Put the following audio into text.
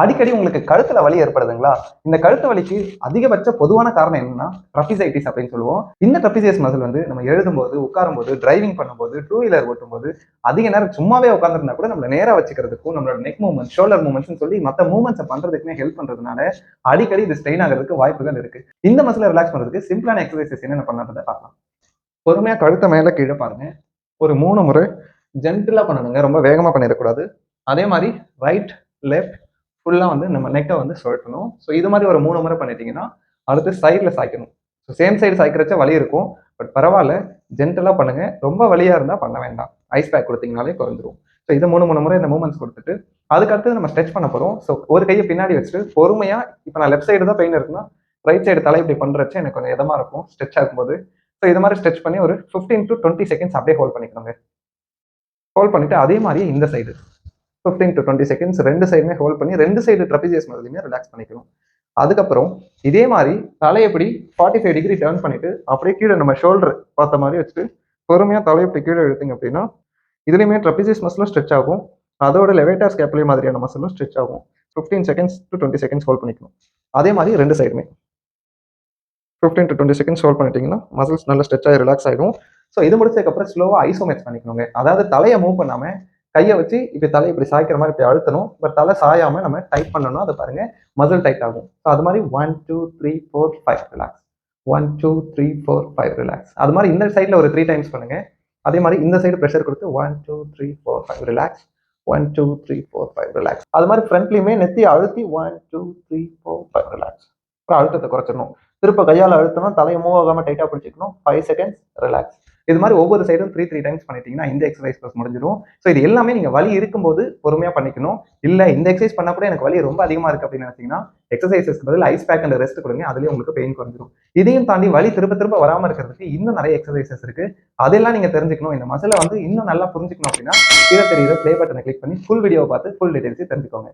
அடிக்கடி உங்களுக்கு கழுத்துல வலி ஏற்படுதுங்களா? இந்த கழுத்து வலிக்கு அதிகபட்ச பொதுவான காரணம் என்னன்னா ட்ரபிசைட்டிஸ் அப்படின்னு சொல்லுவோம். இந்த ட்ரபிசியஸ் மசில் வந்து நம்ம எழுதும்போது உட்காரும்போது டிரைவிங் பண்ணும்போது டூ வீலர் ஓட்டும்போது அதிக நேரம் சும்மாவே உட்காந்துருந்தா கூட நம்மள நேரா வச்சுக்கிறதுக்கும் நம்மளோட நெக் மூவ்மெண்ட் ஷோல்டர் மூவ்மெண்ட்ஸ் சொல்லி மற்ற மூவ்மெண்ட்ஸை பண்றதுக்குமே ஹெல்ப் பண்றதுனால அடிக்கடி இது ஸ்ட்ரெயின் ஆகிறதுக்கு வாய்ப்புகள் இருக்கு. இந்த மசிலை ரிலாக்ஸ் பண்றதுக்கு சிம்பிளான எக்ஸசைசஸ் என்னென்ன பண்ணாததை பார்க்கலாம். பொறுமையா கழுத்தை மேல கீழே பாருங்க. ஒரு மூணு முறை ஜென்டிலா பண்ணணுங்க. ரொம்ப வேகமா பண்ணிடக்கூடாது. அதே மாதிரி ரைட் லெஃப்ட் ஃபுல்லாக வந்து நம்ம நெக்கை வந்து சுழட்டணும் ஸோ இது மாதிரி ஒரு மூணு முறை பண்ணிட்டீங்கன்னா அடுத்து சைடில் சாய்க்கணும். ஸோ சேம் சைடு சாய்க்கிறச்ச வலி இருக்கும். பட் பரவாயில்ல ஜென்டலாக பண்ணுங்கள் ரொம்ப வலியாக இருந்தால் பண்ண வேண்டாம். ஐஸ் பேக் கொடுத்தீங்கனாலே குறைஞ்சிரும். ஸோ இது மூணு மூணு முறை இந்த மூமெண்ட்ஸ் கொடுத்துட்டு அதுக்கடுத்து நம்ம ஸ்ட்ரெச் பண்ண போகிறோம் ஸோ ஒரு கையை பின்னாடி வச்சுட்டு பொறுமையாக இப்போ நான் லெஃப்ட் சைடு தான் பெயின் இருக்குன்னா ரைட் சைடு தலை இப்படி பண்ணுறச்ச எனக்கு கொஞ்சம் இதமாக இருக்கும் ஸ்ட்ரெச் ஆகும்போது. ஸோ இது மாதிரி ஸ்ட்ரெச் பண்ணி ஒரு ஃபிஃப்டீன் டு டுவெண்ட்டி செகண்ட்ஸ் அப்படியே ஹோல்ட் பண்ணிக்கணுங்க. ஹோல்ட் பண்ணிவிட்டு அதே மாதிரி இந்த side fifteen to twenty seconds ரெண்டு சைடுமே ஹோல்ட் பண்ணி ரெண்டு சைடு ட்ரபிசியஸ் மசிலுமே ரிலாக்ஸ் பண்ணிக்கணும். அதுக்கப்புறம் இதே மாதிரி தலையை இப்படி ஃபார்ட்டி ஃபைவ் டிகிரி டர்ன் பண்ணிட்டு அப்படியே கீழே நம்ம ஷோல்டர் பார்த்த மாதிரி வச்சுட்டு பொறுமையாக தலையை இப்படி கீழே எடுத்தீங்க அப்படின்னா இதுலேயுமே ட்ரபிசியஸ் மசிலும் ஸ்ட்ரெச் ஆகும். அதோட லெவேட்டா ஸ்கேப்லே மாதிரியான மசிலும் ஸ்ட்ரெச் ஆகும். Fifteen seconds to twenty seconds hold பண்ணிக்கணும். அதே மாதிரி ரெண்டு சைடுமே fifteen to twenty seconds hold பண்ணிட்டீங்கன்னா மசில்ஸ் நல்லா ஸ்ட்ரெச் ஆகி ரிலாக்ஸ் ஆகிடும் ஸோ இது முடிச்சதுக்கப்புறம் ஸ்லோவாக ஐசோமேட்ச் பண்ணிக்கணுங்க. அதாவது தலையை மூவ் பண்ணாமல் கையை வச்சு இப்படி தலையை இப்படி சாய்க்கிற மாதிரி இப்படி அழுத்தணும். பட் தலை சாயாமல் நம்ம டைட் பண்ணணும் அதை பாருங்க மசில் டைட் ஆகும். ஸோ அது மாதிரி one two three four five relax one two three four five relax அது மாதிரி இந்த சைடில் ஒரு த்ரீ டைம்ஸ் பண்ணுங்க. அதே மாதிரி இந்த சைடு ப்ரெஷர் கொடுத்து one two three four five relax one two three four five relax அது மாதிரி ஃப்ரண்ட்லையுமே நெத்தி அழுத்தி one two three four five relax அப்புறம் அழுத்தத்தை குறைச்சிடணும். திருப்ப கையால் அழுத்தணும் தலையை மூவ் ஆகாமல் டைட்டாக பிடிச்சிக்கணும். ஃபைவ் செகண்ட்ஸ் ரிலாக்ஸ் இது மாதிரி ஒவ்வொரு சைடும் த்ரீ த்ரீ டைம்ஸ் பண்ணிட்டீங்கன்னா இந்த எக்ஸசைஸ் ப்ளஸ் முடிஞ்சிடும் ஸோ இது எல்லாமே நீங்கள் வலி இருக்கும்போது பொறுமையாக பண்ணிக்கணும். இல்லை இந்த எக்ஸசைஸ் பண்ண கூட எனக்கு வலி ரொம்ப அதிகமாக இருக்கு அப்படின்னு நினைச்சீங்கன்னா எக்ஸசைசஸ்க்கு பதில் ஐஸ் பேக் அண்ட் ரெஸ்ட் கொடுங்க. அதுலேயும் உங்களுக்கு பெயின் குறைஞ்சிரும். இதையும் தாண்டி வலி திரும்ப திரும்ப வராமல் இருக்கிறதுக்கு இன்னும் நிறைய எக்ஸசைசஸ் இருக்கு. அதெல்லாம் நீங்கள் தெரிஞ்சுக்கணும். இந்த மசிலை வந்து இன்னும் நல்லா புரிஞ்சுக்கணும் அப்படின்னா கீழே தெரியுற ப்ளே பட்டனை கிளிக் பண்ணி ஃபுல் வீடியோ பார்த்து ஃபுல் டீடைல்ஸ் தெரிஞ்சுக்கோங்க.